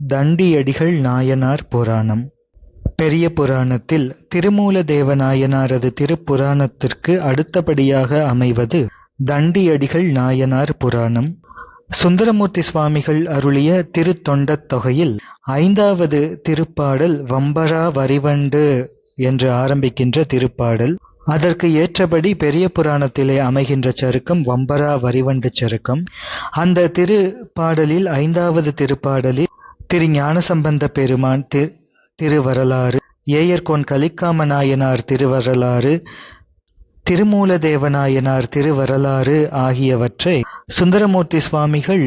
தண்டியடிகள் நாயனார் புராணம். பெரிய புராணத்தில் திருமூல தேவநாயனாரது திருப்புராணத்திற்கு அடுத்தபடியாக அமைவது தண்டியடிகள் நாயனார் புராணம். சுந்தரமூர்த்தி சுவாமிகள் அருளிய திருத்தொண்டத் தொகையில் ஐந்தாவது திருப்பாடல் வம்பரா வரிவண்டு என்று ஆரம்பிக்கின்ற திருப்பாடல். அதற்கு ஏற்றபடி பெரிய புராணத்திலே அமைகின்ற சருக்கம் வம்பரா வரிவண்டு சருக்கம். அந்த திருப்பாடலில் ஐந்தாவது திருப்பாடலில் திரு ஞானசம்பந்த பெருமான் திரு திருவரலாறு ஏயர்கோன் கலிக்காம நாயனார் திருவரலாறு திருமூலதேவநாயனார் திருவரலாறு ஆகியவற்றை சுந்தரமூர்த்தி சுவாமிகள்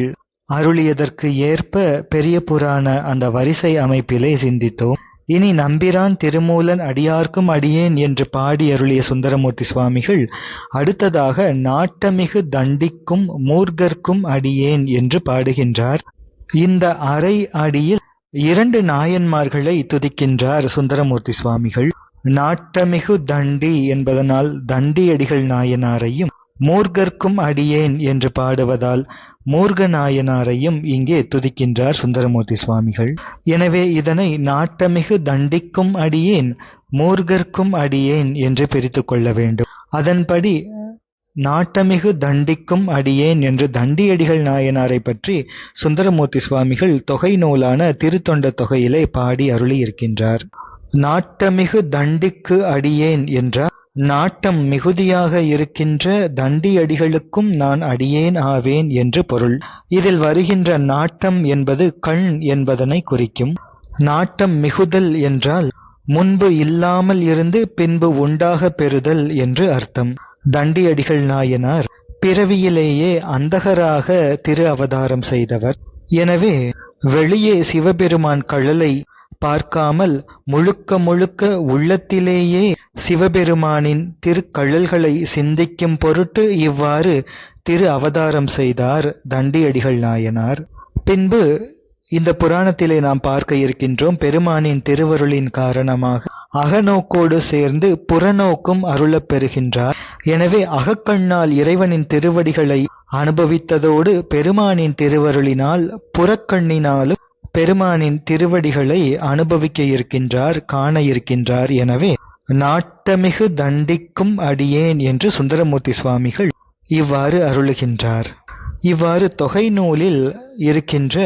அருளியதற்கு ஏற்ப பெரிய புராண அந்த வரிசை அமைப்பிலே சிந்தித்தோம். இனி நம்பிரான் திருமூலன் அடியார்க்கும் அடியேன் என்று பாடி அருளிய சுந்தரமூர்த்தி சுவாமிகள் அடுத்ததாக நாட்டமிகு தண்டிக்கும் மூர்கர்க்கும் அடியேன் என்று பாடுகின்றார். இந்த அரை அடியில் இரண்டு நாயன்மார்களை துதிக்கின்றார் சுந்தரமூர்த்தி சுவாமிகள். நாட்டமிகு தண்டி என்பதனால் தண்டியடிகள் நாயனாரையும் மூர்கர்க்கும் அடியேன் என்று பாடுவதால் மூர்க நாயனாரையும் இங்கே துதிக்கின்றார் சுந்தரமூர்த்தி சுவாமிகள். எனவே இதனை நாட்டமிகு தண்டிக்கும் அடியேன் மூர்கர்க்கும் அடியேன் என்று பிரித்து கொள்ள வேண்டும். அதன்படி நாட்டமிகு தண்டிக்கும் அடியேன் என்று தண்டியடிகள் நாயனாரை பற்றி சுந்தரமூர்த்தி சுவாமிகள் தொகை நூலான திருத்தொண்ட தொகையிலே பாடி அருளி இருக்கின்றார் நாட்டமிகு தண்டிக்கு அடியேன் என்றார் நாட்டம் மிகுதியாக இருக்கின்ற தண்டியடிகளுக்கும் நான் அடியேன் ஆவேன் என்று பொருள். இதில் வருகின்ற நாட்டம் என்பது கண் என்பதனை குறிக்கும். நாட்டம் மிகுதல் என்றால் முன்பு இல்லாமல் இருந்து பின்பு உண்டாக பெறுதல் என்று அர்த்தம். தண்டியடிகள் நாயனார் பிறவியிலேயே அந்தகராக திரு அவதாரம் செய்தவர். எனவே வெளியே சிவபெருமான் கழலை பார்க்காமல் முழுக்க முழுக்க உள்ளத்திலேயே சிவபெருமானின் திருக்கழல்களை சிந்திக்கும் பொருட்டு இவ்வாறு திரு அவதாரம் செய்தார் தண்டியடிகள் நாயனார். பின்பு இந்த புராணத்திலே நாம் பார்க்க இருக்கின்றோம் பெருமானின் திருவருளின் காரணமாக. அகநோக்கோடு சேர்ந்து புறநோக்கும் அருளப் பெறுகின்றார். எனவே அகக்கண்ணால் இறைவனின் திருவடிகளை அனுபவித்ததோடு பெருமானின் திருவருளினால் புறக்கண்ணினாலும் பெருமானின் திருவடிகளை அனுபவிக்க இருக்கின்றார் காண இருக்கின்றார். எனவே நாட்டமிகு தண்டிக்கும் அடியேன் என்று சுந்தரமூர்த்தி சுவாமிகள் இவ்வாறு அருளுகின்றார். இவ்வாறு தொகை நூலில் இருக்கின்ற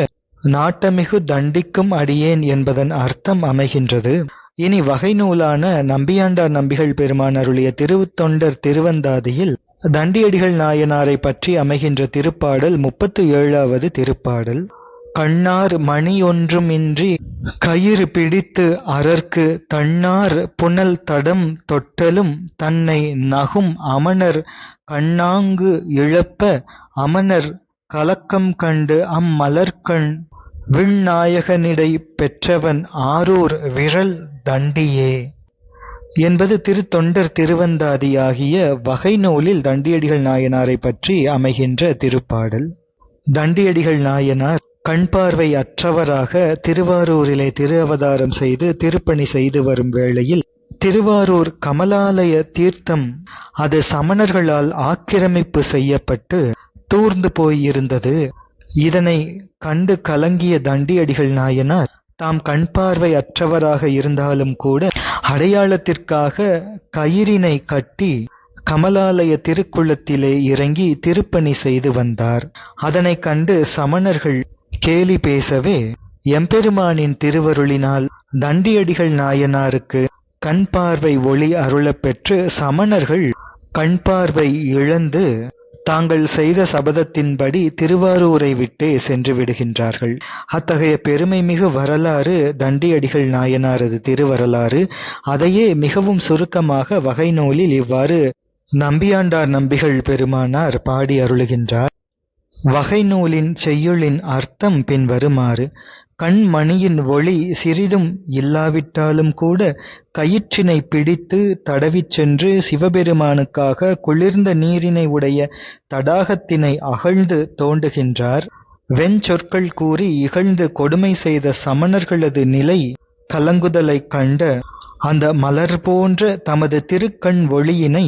நாட்டமிகு தண்டிக்கும் அடியேன் என்பதன் அர்த்தம் அமைகின்றது. இனி வகை நூலான நம்பியாண்டார் நம்பிகள் பெருமான் அருளிய திருவுத்தொண்டர் திருவந்தாதியில் தண்டியடிகள் நாயனாரை பற்றி அமைகின்ற திருப்பாடல் முப்பத்து ஏழாவது திருப்பாடல். கண்ணார் மணி ஒன்றுமின்றி கயிறு பிடித்து அரற்கு தன்னார் புனல் தடம் தொட்டலும் தன்னை நகும் அமணர் கண்ணாங்கு இழப்ப அமணர் கலக்கம் கண்டு அம்மலர்கண் விண்ணாயகனிடை பெற்றவன் ஆரூர் விரல் தண்டியே. என்பது திருத்தொண்டர் திருவந்தாதி ஆகிய வகை நூலில் தண்டியடிகள் நாயனாரை பற்றி அமைகின்ற திருப்பாடல். தண்டியடிகள் நாயனார் கண் பார்வை அற்றவராக திருவாரூரிலே திரு அவதாரம் செய்து திருப்பணி செய்து வரும் வேளையில் திருவாரூர் கமலாலய தீர்த்தம் அது சமணர்களால் ஆக்கிரமிப்பு செய்யப்பட்டு தூர்ந்து போயிருந்தது. இதனை கண்டு கலங்கிய தண்டியடிகள் நாயனார் தாம் கண் பார்வை அற்றவராக இருந்தாலும் கூட அடையாளத்திற்காக கயிறினை கட்டி கமலாலய திருக்குளத்திலே இறங்கி திருப்பணி செய்து வந்தார். அதனை கண்டு சமணர்கள் கேலி பேசவே எம்பெருமானின் திருவருளினால் தண்டியடிகள் நாயனாருக்கு கண் பார்வை ஒளி அருளப்பெற்று சமணர்கள் கண் பார்வை இழந்து தாங்கள் செய்த சபதத்தின்படி திருவாரூரை விட்டே சென்று விடுகின்றார்கள். அத்தகைய பெருமை மிகு வரலாறு தண்டியடிகள் நாயனாரது திருவரலாறு. அதையே மிகவும் சுருக்கமாக வகை நூலில் இவ்வாறு நம்பியாண்டார் நம்பிகள் பெருமானார் பாடி அருளுகின்றார். வகை நூலின் செய்யுளின் அர்த்தம் பின்வருமாறு. கண்மணியின் ஒளி சிறிதும் இல்லாவிட்டாலும் கூட கயிற்றினை பிடித்து தடவிச் சென்று சிவபெருமானுக்காக குளிர்ந்த நீரினை உடைய தடாகத்தினை அகழ்ந்து தோண்டுகின்றார். வெஞ்சொற்கள் கூறி இகழ்ந்து கொடுமை செய்த சமணர்களது நிலை கலங்குதலைக் கண்ட அந்த மலர் போன்ற தமது திருக்கண் ஒளியினை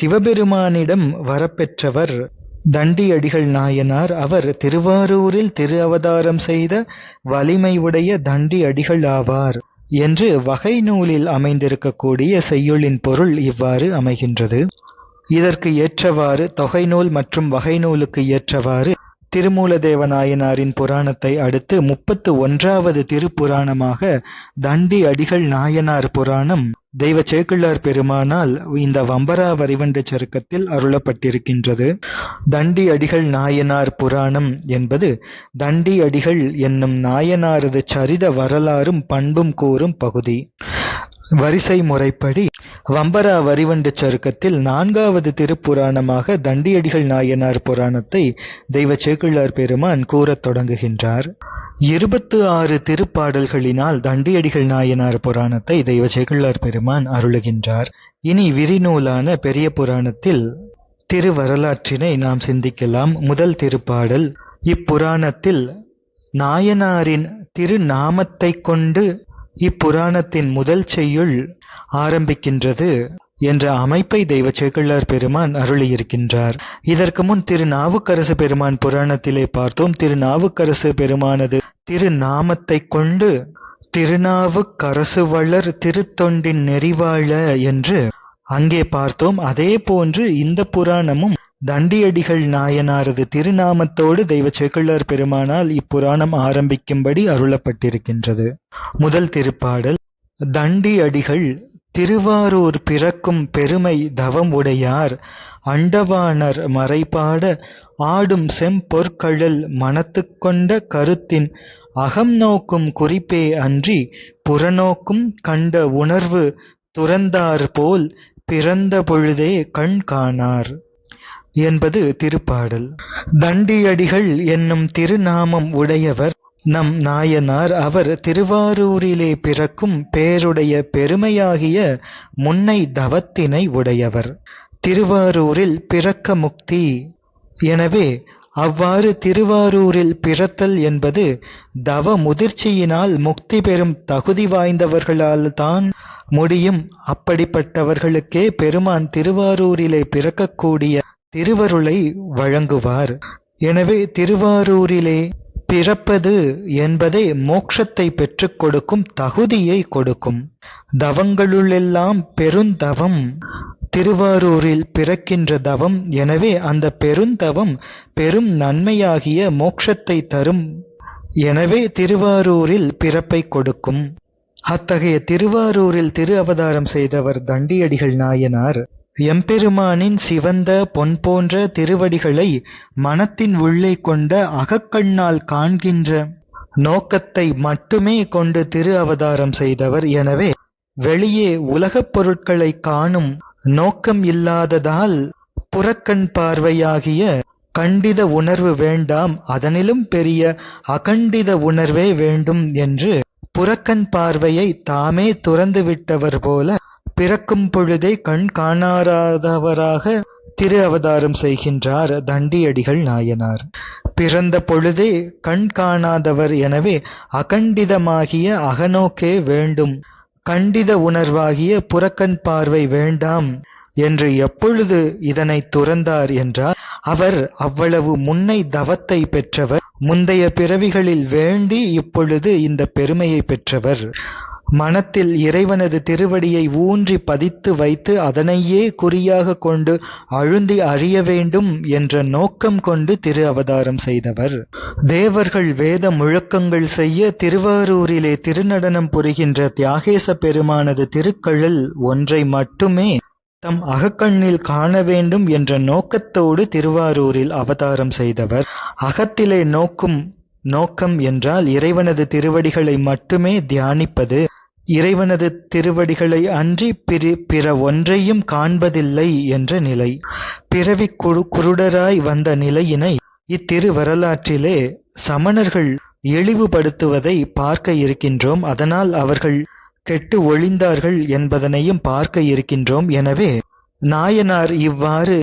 சிவபெருமானிடம் வரப்பெற்றவர். தண்டியடிகள் நாயனார் அவர் திருவாரூரில் திரு அவதாரம் செய்த வலிமையுடைய தண்டி அடிகள் ஆவார் என்று வகை நூலில் அமைந்திருக்கக்கூடிய செய்யுளின் பொருள் இவ்வாறு அமைகின்றது. இதற்கு ஏற்றவாறு தொகை நூல் மற்றும் வகை நூலுக்கு ஏற்றவாறு திருமூலதேவ நாயனாரின் புராணத்தை அடுத்து முப்பத்து ஒன்றாவது திருப்புராணமாக தண்டி அடிகள் நாயனார் புராணம் தெய்வ சேக்கிழார் பெருமானால் இந்த வம்பரா வரிவண்டு சருக்கத்தில் அருளப்பட்டிருக்கின்றது. தண்டி அடிகள் நாயனார் புராணம் என்பது தண்டி அடிகள் என்னும் நாயனாரது சரித வரலாறும் பண்பும் கூறும் பகுதி. வரிசை முறைப்படி வம்பரா வரிவண்டு சருக்கத்தில் நான்காவது திருப்புராணமாக தண்டியடிகள் நாயனார் புராணத்தை தெய்வ சேக்கிழார் பெருமான் கூறத் தொடங்குகின்றார். இருபத்து ஆறு திருப்பாடல்களினால் தண்டியடிகள் நாயனார் புராணத்தை தெய்வ சேக்கிழார் பெருமான் அருளுகின்றார். இனி விரிநூலான பெரிய புராணத்தில் திருவரலாற்றினை நாம் சிந்திக்கலாம். முதல் திருப்பாடல் இப்புராணத்தில் நாயனாரின் திருநாமத்தைக் கொண்டு இப்புராணத்தின் முதல் செய்யுள் ஆரம்பிக்கின்றது என்ற அமைப்பை தெய்வ சேக்கிழார் பெருமான் அருளியிருக்கின்றார். இதற்கு முன் திருநாவுக்கரசு பெருமான் புராணத்திலே பார்த்தோம். திருநாவுக்கரசு பெருமானது திருநாமத்தை கொண்டு திருநாவுக்கரசு வளர் திருத்தொண்டின் நெறிவாழ என்று அங்கே பார்த்தோம். அதே போன்று இந்த புராணமும் தண்டியடிகள் நாயனாரது திருநாமத்தோடு தெய்வ சேக்கிழார் பெருமானால் இப்புராணம் ஆரம்பிக்கும்படி அருளப்பட்டிருக்கின்றது. முதல் திருப்பாடல் தண்டி அடிகள் திருவாரூர் பிறக்கும் பெருமை தவம் உடையார். அண்டவாணர் மறைபாட ஆடும் செம்பொற்கழல் மனத்துக் கொண்ட கருத்தின் அகம் நோக்கும் குறிப்பே அன்றி புறநோக்கும் கண்ட உணர்வு துறந்தார் போல் பிறந்த பொழுதே கண் காணார் என்பது திருப்பாடல். தண்டியடிகள் என்னும் திருநாமம் உடையவர் நம் நாயனார் அவர் திருவாரூரிலே பிறக்கும் பேருடைய பெருமையாகிய முன்னை தவத்தினை உடையவர். திருவாரூரில் பிறக்க முக்தி. எனவே அவ்வாறு திருவாரூரில் பிறத்தல் என்பது தவ முதிர்ச்சியினால் முக்தி பெறும் தகுதி வாய்ந்தவர்களால் தான் முடியும். அப்படிப்பட்டவர்களுக்கே பெருமான் திருவாரூரிலே பிறக்கக்கூடிய திருவருளை வழங்குவார். எனவே திருவாரூரிலே பிறப்பது என்பதே மோட்சத்தை பெற்றுக் கொடுக்கும் தகுதியை கொடுக்கும். தவங்களுளெல்லாம் பெருந்தவம் திருவாரூரில் பிறக்கின்ற தவம். எனவே அந்த பெருந்தவம் பெரும் நன்மையாகிய மோட்சத்தை தரும். எனவே திருவாரூரில் பிறப்பை கொடுக்கும். அத்தகைய திருவாரூரில் திரு அவதாரம் செய்தவர் தண்டியடிகள் நாயனார். எம்பெருமானின் சிவந்த பொன் போன்ற திருவடிகளை மனத்தின் உள்ளே கொண்ட அகக்கண்ணால் காண்கின்ற நோக்கத்தை மட்டுமே கொண்டு திரு அவதாரம் செய்தவர். எனவே வெளியே உலகப் பொருட்களை காணும் நோக்கம் இல்லாததால் புறக்கண் பார்வையாகிய கண்டித உணர்வு வேண்டாம் அதனிலும் பெரிய அகண்டித உணர்வே வேண்டும் என்று புறக்கண் பார்வையை தாமே துறந்துவிட்டவர் போல பிறக்கும் பொழுதே கண் காணாராதவராக திரு அவதாரம் செய்கின்றார் தண்டியடிகள் நாயனார். பிறந்த பொழுதே கண் காணாதவர் எனவே அகண்டிதமாகிய அகநோக்கே வேண்டும். கண்டித உணர்வாகிய புறக்கண் பார்வை வேண்டாம் என்று எப்பொழுது இதனை துறந்தார் என்றால் அவர் அவ்வளவு முன்னை தவத்தை பெற்றவர். முந்தைய பிறவிகளில் வேண்டி இப்பொழுது இந்த பெருமையை பெற்றவர். மனத்தில் இறைவனது திருவடியை ஊன்றி பதித்து வைத்து அதனையே குறியாக கொண்டு அழுந்தி அறிய வேண்டும் என்ற நோக்கம் கொண்டு திரு அவதாரம் செய்தவர். தேவர்கள் வேத முழக்கங்கள் செய்ய திருவாரூரிலே திருநடனம் புரிகின்ற தியாகேச பெருமானது திருக்கழல் ஒன்றை மட்டுமே தம் அகக்கண்ணில் காண வேண்டும் என்ற நோக்கத்தோடு திருவாரூரில் அவதாரம் செய்தவர். அகத்திலே நோக்கும் நோக்கம் என்றால் இறைவனது திருவடிகளை மட்டுமே தியானிப்பது. இறைவனது திருவடிகளை அன்றி பிரி பிற ஒன்றையும் காண்பதில்லை என்ற நிலை. பிறவி குரு குருடராய் வந்த நிலையினை இத்திரு வரலாற்றிலே சமணர்கள் இழிவுபடுத்துவதை பார்க்க இருக்கின்றோம். அதனால் அவர்கள் கெட்டு ஒழிந்தார்கள் என்பதனையும் பார்க்க இருக்கின்றோம். எனவே நாயனார் இவ்வாறு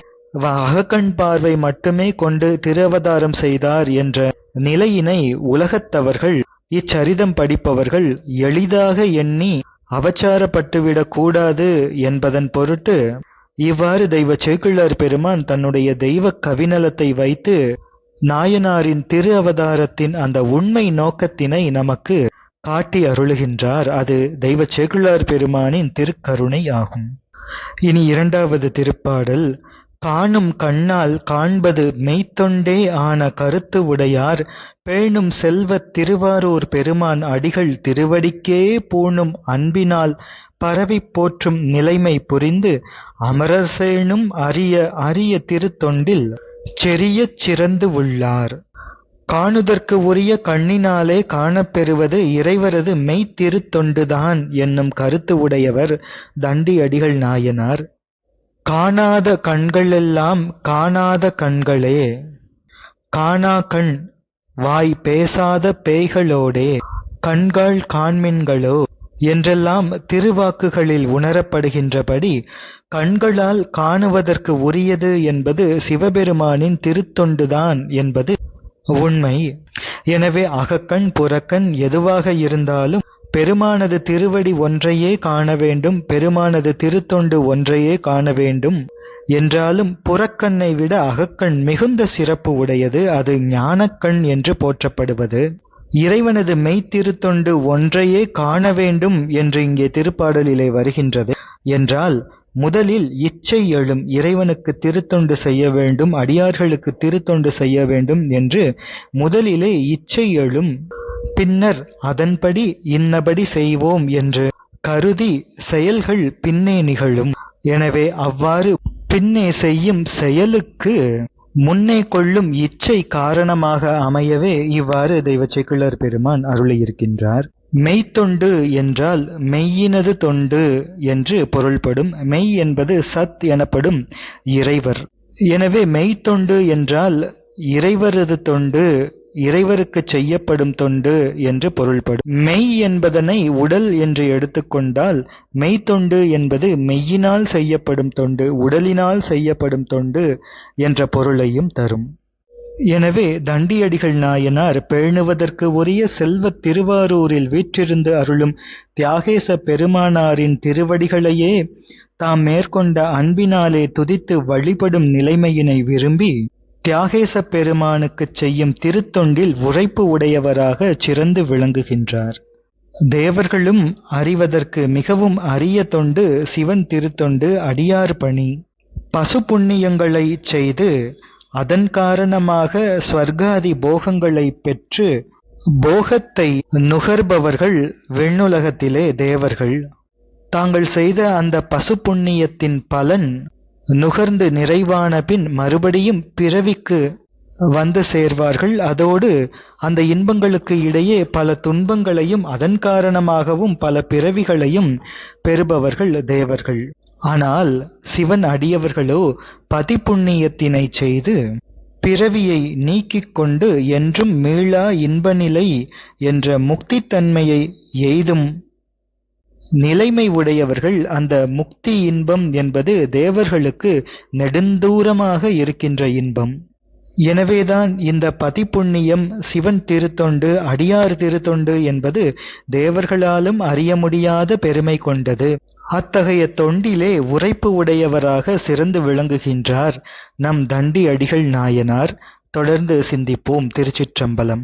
அகக்கண் பார்வை மட்டுமே கொண்டு திருவதாரம் செய்தார் என்ற நிலையினை உலகத்தவர்கள் இச்சரிதம் படிப்பவர்கள் எளிதாக எண்ணி அவச்சாரப்பட்டுவிடக் கூடாது என்பதன் பொருட்டு இவ்வாறு தெய்வ சேக்கிழார் பெருமான் தன்னுடைய தெய்வ கவிநலத்தை வைத்து நாயனாரின் திரு அவதாரத்தின் அந்த உண்மை நோக்கத்தினை நமக்கு காட்டி அருளுகின்றார். அது தெய்வ சேக்கிழார் பெருமானின் திருக்கருணை ஆகும் இனி இரண்டாவது திருப்பாடல் காணும் கண்ணால் காண்பது மெய்த்தொண்டே ஆன கருத்து உடையார். பேணும் செல்வத் திருவாரூர் பெருமான் அடிகள் திருவடிக்கே பூணும் அன்பினால் பரவிப் போற்றும் நிலைமை புரிந்து அமரர் சேணும் அரிய அரிய திருத்தொண்டில் செறியச் சிறந்து உள்ளார். காணுதற்கு உரிய கண்ணினாலே காணப்பெறுவது இறைவரது மெய்த்திருத்தொண்டுதான் என்னும் கருத்து உடையவர் தண்டி அடிகள் நாயனார். காணாத கண்களெல்லாம் காணாத கண்களே காணா கண் வாய் பேசாத பேய்களோடே கண்கள் காண்மின்களோ என்றெல்லாம் திருவாக்குகளில் உணரப்படுகின்றபடி கண்களால் காணுவதற்கு உரியது என்பது சிவபெருமானின் திருத்தொண்டுதான் என்பது உண்மை. எனவே அகக்கண் புறக்கண் எதுவாக இருந்தாலும் பெருமானது திருவடி ஒன்றையே காண வேண்டும் பெருமானது திருத்தொண்டு ஒன்றையே காண வேண்டும். என்றாலும் புறக்கண்ணை விட அகக்கண் மிகுந்த சிறப்பு உடையது அது ஞானக்கண் என்று போற்றப்படுவது. இறைவனது மெய்த்திருத்தொண்டு ஒன்றையே காண வேண்டும் என்று இங்கே திருப்பாடலிலே வருகின்றது. என்றால் முதலில் இச்சை எழும் இறைவனுக்கு திருத்தொண்டு செய்ய வேண்டும் அடியார்களுக்கு திருத்தொண்டு செய்ய வேண்டும் என்று முதலிலே இச்சை எழும் பின்னர் அதன்படி இன்னபடி செய்வோம் என்று கருதி செயல்கள் பின்னே நிகழும். எனவே அவ்வாறு பின்னே செய்யும் செயலுக்கு முன்னே கொள்ளும் இச்சை காரணமாக அமையவே இவ்வாறு தெய்வ செக்குளர் பெருமான் அருளியிருக்கின்றார். மெய்த்தொண்டு என்றால் மெய்யினது தொண்டு என்று பொருள்படும் மெய் என்பது சத் எனப்படும் இறைவர். எனவே மெய்த்தொண்டு என்றால் இறைவரது தொண்டு இறைவருக்கு செய்யப்படும் தொண்டு என்று பொருள்படும். மெய் என்பதனை உடல் என்று எடுத்துக்கொண்டால் மெய்த்தொண்டு என்பது மெய்யினால் செய்யப்படும் தொண்டு உடலினால் செய்யப்படும் தொண்டு என்ற பொருளையும் தரும். எனவே தண்டியடிகள் நாயனார் பேணுவதற்கு உரிய செல்வத் திருவாரூரில் வீற்றிருந்து அருளும் தியாகேச பெருமானாரின் திருவடிகளையே தாம் மேற்கொண்ட அன்பினாலே துதித்து வழிபடும் நிலைமையினை விரும்பி தியாகேச பெருமானுக்குச் செய்யும் திருத்தொண்டில் உழைப்பு உடையவராக சிறந்து விளங்குகின்றார். தேவர்களும் அறிவதற்கு மிகவும் அரிய தொண்டு சிவன் திருத்தொண்டு அடியார் பணி. பசு புண்ணியங்களை செய்து அதன் காரணமாக ஸ்வர்காதி போகங்களை பெற்று போகத்தை நுகர்பவர்கள் விண்ணுலகத்திலே தேவர்கள். தாங்கள் செய்த அந்த பசு புண்ணியத்தின் பலன் நுகர்ந்து நிறைவான பின் மறுபடியும் பிறவிக்கு வந்து சேர்வார்கள். அதோடு அந்த இன்பங்களுக்கு இடையே பல துன்பங்களையும் அதன் காரணமாகவும் பல பிறவிகளையும் பெறுபவர்கள் தேவர்கள். ஆனால் சிவன் அடியவர்களோ பதிப்புண்ணியத்தினை செய்து பிறவியை நீக்கிக் கொண்டு என்றும் மீளா இன்பநிலை என்ற முக்தித்தன்மையை எய்தும் நிலைமை உடையவர்கள் அந்த முக்தி இன்பம் என்பது தேவர்களுக்கு நெடுந்தூரமாக இருக்கின்ற இன்பம். எனவேதான் இந்த பதிப்புண்ணியம் சிவன் திருத்தொண்டு அடியார் திருத்தொண்டு என்பது தேவர்களாலும் அறிய முடியாத பெருமை கொண்டது. அத்தகைய தொண்டிலே உரைப்பு உடையவராக சிறந்து விளங்குகின்றார் நம் தண்டி அடிகள் நாயனார். தொடர்ந்து சிந்திப்போம் திருச்சிற்றம்பலம்.